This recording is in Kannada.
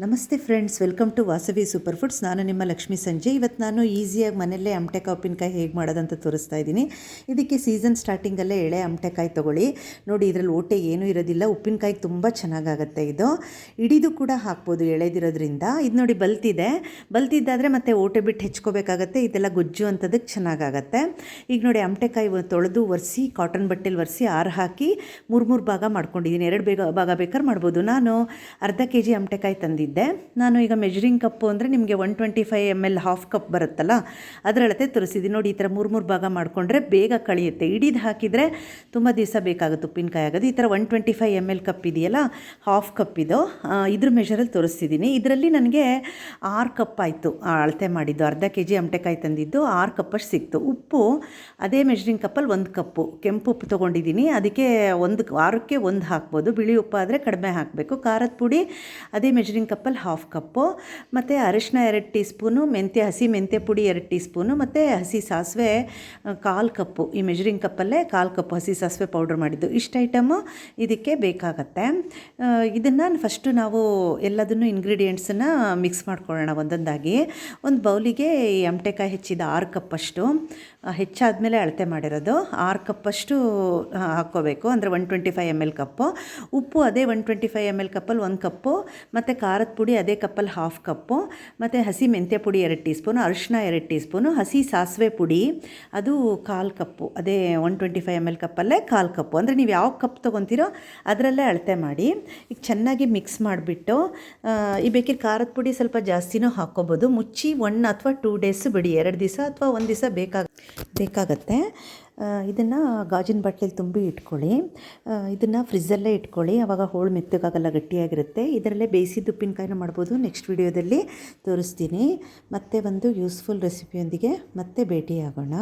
ನಮಸ್ತೆ friends welcome to Vasavi super foods ನಾನು ನಿಮ್ಮ ಲಕ್ಷ್ಮಿ ಸಂಜೆ. ಇವತ್ತು ನಾನು ಈಸಿಯಾಗಿ ಮನೆಯಲ್ಲೇ ಅಮಟೆಕಾಯಿ ಉಪ್ಪಿನಕಾಯಿ ಹೇಗೆ ಮಾಡೋದಂತ ತೋರಿಸ್ತಾ ಇದ್ದೀನಿ. ಇದಕ್ಕೆ ಸೀಸನ್ ಸ್ಟಾರ್ಟಿಂಗಲ್ಲೇ ಎಳೆ ಅಮಟೆಕಾಯಿ ತೊಗೊಳ್ಳಿ. ನೋಡಿ, ಇದರಲ್ಲಿ ಓಟೆ ಏನೂ ಇರೋದಿಲ್ಲ. ಉಪ್ಪಿನಕಾಯಿ ತುಂಬ ಚೆನ್ನಾಗಾಗತ್ತೆ ಇದು. ಇಡಿದು ಕೂಡ ಹಾಕ್ಬೋದು ಎಳೆದಿರೋದ್ರಿಂದ. ಇದು ನೋಡಿ, ಬಲ್ತಿದೆ. ಬಲ್ತಿದ್ದಾದರೆ ಮತ್ತೆ ಓಟೆ ಬಿಟ್ಟು ಹೆಚ್ಕೋಬೇಕಾಗತ್ತೆ. ಇದೆಲ್ಲ ಗೊಜ್ಜು ಅಂಥದಕ್ಕೆ ಚೆನ್ನಾಗಾಗತ್ತೆ. ಈಗ ನೋಡಿ, ಅಮಟೆಕಾಯಿ ತೊಳೆದು ಒರೆಸಿ ಕಾಟನ್ ಬಟ್ಟೆಲಿ ಒರೆಸಿ, ಆರು ಹಾಕಿ ಮೂರು ಮೂರು ಭಾಗ ಮಾಡ್ಕೊಂಡಿದ್ದೀನಿ. ಎರಡು ಬೇಗ ಭಾಗ ಬೇಕಾದ್ರೆ ಮಾಡ್ಬೋದು. ನಾನು ಅರ್ಧ ಕೆ ಜಿ ಅಮಟೆಕಾಯಿ ತಂದಿದ್ದೆ ನಾನು ಈಗ ಮೆಜರಿಂಗ್ ಕಪ್ಪು ಅಂದರೆ ನಿಮಗೆ one twenty five M L half cup ಬರುತ್ತಲ್ಲ ಅದರ ಅಳತೆ ತೋರಿಸಿದ್ದೀನಿ ನೋಡಿ, ಈ ಥರ ಮೂರು ಮೂರು ಭಾಗ ಮಾಡಿಕೊಂಡ್ರೆ ಬೇಗ ಕಳಿಯುತ್ತೆ. ಇಡೀದು ಹಾಕಿದರೆ ತುಂಬ ದಿವಸ ಬೇಕಾಗುತ್ತೆ ಉಪ್ಪಿನಕಾಯಿ ಆಗೋದು. ಈ ಥರ one twenty five M L cup ಇದೆಯಲ್ಲ ಹಾಫ್ ಕಪ್ ಇದು. ಇದ್ರ ಮೆಷರಲ್ಲಿ ತೋರಿಸ್ತಿದ್ದೀನಿ ಇದರಲ್ಲಿ ನನಗೆ ಆರು ಕಪ್ ಆಯಿತು. ಅಳತೆ ಮಾಡಿದ್ದು. ಅರ್ಧ ಕೆ ಜಿ ಅಮಟೆಕಾಯಿ ತಂದಿದ್ದು. ಆರು ಕಪ್ಪಷ್ಟು ಸಿಕ್ತು. ಉಪ್ಪು, ಅದೇ ಮೆಜರಿಂಗ್ ಕಪ್ಪಲ್ಲಿ ಒಂದು ಕಪ್ಪು ಕೆಂಪು ಉಪ್ಪು ತೊಗೊಂಡಿದ್ದೀನಿ ಅದಕ್ಕೆ ಒಂದು, ಆರಕ್ಕೆ ಒಂದು ಹಾಕ್ಬೋದು. ಬಿಳಿ ಉಪ್ಪು ಆದರೆ ಕಡಿಮೆ ಹಾಕಬೇಕು. ಖಾರದ ಪುಡಿ, ಅದೇ ಮೆಜರಿಂಗ್ ಕಪ್ಪಲ್ಲಿ ಹಾಫ್ ಕಪ್ಪು, ಮತ್ತು ಅರಿಶಿನ ಎರಡು ಟೀ ಸ್ಪೂನು ಮೆಂತ್ಯ, ಹಸಿ ಮೆಂತ್ಯ ಪುಡಿ ಎರಡು ಟೀ ಸ್ಪೂನು ಮತ್ತು ಹಸಿ ಸಾಸಿವೆ ಕಾಲು ಕಪ್ಪು. ಈ ಮೆಜರಿಂಗ್ ಕಪ್ಪಲ್ಲೇ ಕಾಲು ಕಪ್ಪು, ಹಸಿ ಸಾಸಿವೆ ಪೌಡ್ರ್ ಮಾಡಿದ್ದು. ಇಷ್ಟು ಐಟಮು ಇದಕ್ಕೆ ಬೇಕಾಗತ್ತೆ. ಇದನ್ನು ಫಸ್ಟು ನಾವು ಎಲ್ಲದನ್ನು ಇಂಗ್ರೀಡಿಯೆಂಟ್ಸನ್ನು ಮಿಕ್ಸ್ ಮಾಡ್ಕೊಳ್ಳೋಣ ಒಂದೊಂದಾಗಿ. ಒಂದು ಬೌಲಿಗೆ ಈ ಅಮಟೆಕಾಯಿ ಹೆಚ್ಚಿದ ಆರು ಕಪ್ಪಷ್ಟು ಹೆಚ್ಚಾದ ಹೆಚ್ಚಾದಮೇಲೆ ಅಳತೆ ಮಾಡಿರೋದು. ಆರು ಕಪ್ಪಷ್ಟು ಹಾಕ್ಕೋಬೇಕು. ಅಂದರೆ one twenty five M L cup. ಉಪ್ಪು ಅದೇ one twenty five M L ಕಪ್ಪಲ್ಲಿ ಒಂದು ಕಪ್ಪು, ಮತ್ತು ಖಾರದ ಪುಡಿ, ಅದೇ ಕಪ್ಪಲ್ಲಿ ಹಾಫ್ ಕಪ್ಪು ಮತ್ತು ಹಸಿ ಮೆಂತ್ಯ ಪುಡಿ ಎರಡು ಟೀ ಸ್ಪೂನು ಅರಿಶಿನ ಎರಡು ಟೀ ಸ್ಪೂನು ಹಸಿ ಸಾಸಿವೆ ಪುಡಿ, ಅದು ಕಾಲು ಕಪ್ಪು ಅದೇ one twenty five M L ಕಪ್ಪಲ್ಲೇ ಕಾಲು ಕಪ್ಪು ಅಂದರೆ ನೀವು ಯಾವ ಕಪ್ ತೊಗೊತೀರೋ ಅದರಲ್ಲೇ ಅಳತೆ ಮಾಡಿ, ಈಗ ಚೆನ್ನಾಗಿ ಮಿಕ್ಸ್ ಮಾಡಿಬಿಟ್ಟು ಈ ಬೇಕಿದ್ರೆ ಖಾರದ ಪುಡಿ ಸ್ವಲ್ಪ ಜಾಸ್ತಿನೂ ಹಾಕ್ಕೋಬೋದು. ಮುಚ್ಚಿ ಒನ್ ಅಥವಾ ಟೂ ಡೇಸ್ ಬಿಡಿ, ಎರಡು ದಿವಸ ಅಥವಾ ಒಂದು ದಿವಸ ಬೇಕಾಗ ಬೇಕಾಗತ್ತೆ. ಇದನ್ನು ಗಾಜಿನ ಬಟ್ಲಲ್ಲಿ ತುಂಬಿ ಇಟ್ಕೊಳ್ಳಿ. ಇದನ್ನು ಫ್ರಿಜ್ಜಲ್ಲೇ ಇಟ್ಕೊಳ್ಳಿ. ಆವಾಗ ಹೋಳು ಮೆತ್ತಗಾಗಲ್ಲ, ಗಟ್ಟಿಯಾಗಿರುತ್ತೆ. ಇದರಲ್ಲೇ ಬೇಯಿಸಿದ ಉಪ್ಪಿನಕಾಯಿನ ಮಾಡ್ಬೋದು. ನೆಕ್ಸ್ಟ್ ವಿಡಿಯೋದಲ್ಲಿ ತೋರಿಸ್ತೀನಿ. ಮತ್ತೆ ಒಂದು ಯೂಸ್ಫುಲ್ ರೆಸಿಪಿಯೊಂದಿಗೆ ಮತ್ತೆ ಭೇಟಿಯಾಗೋಣ.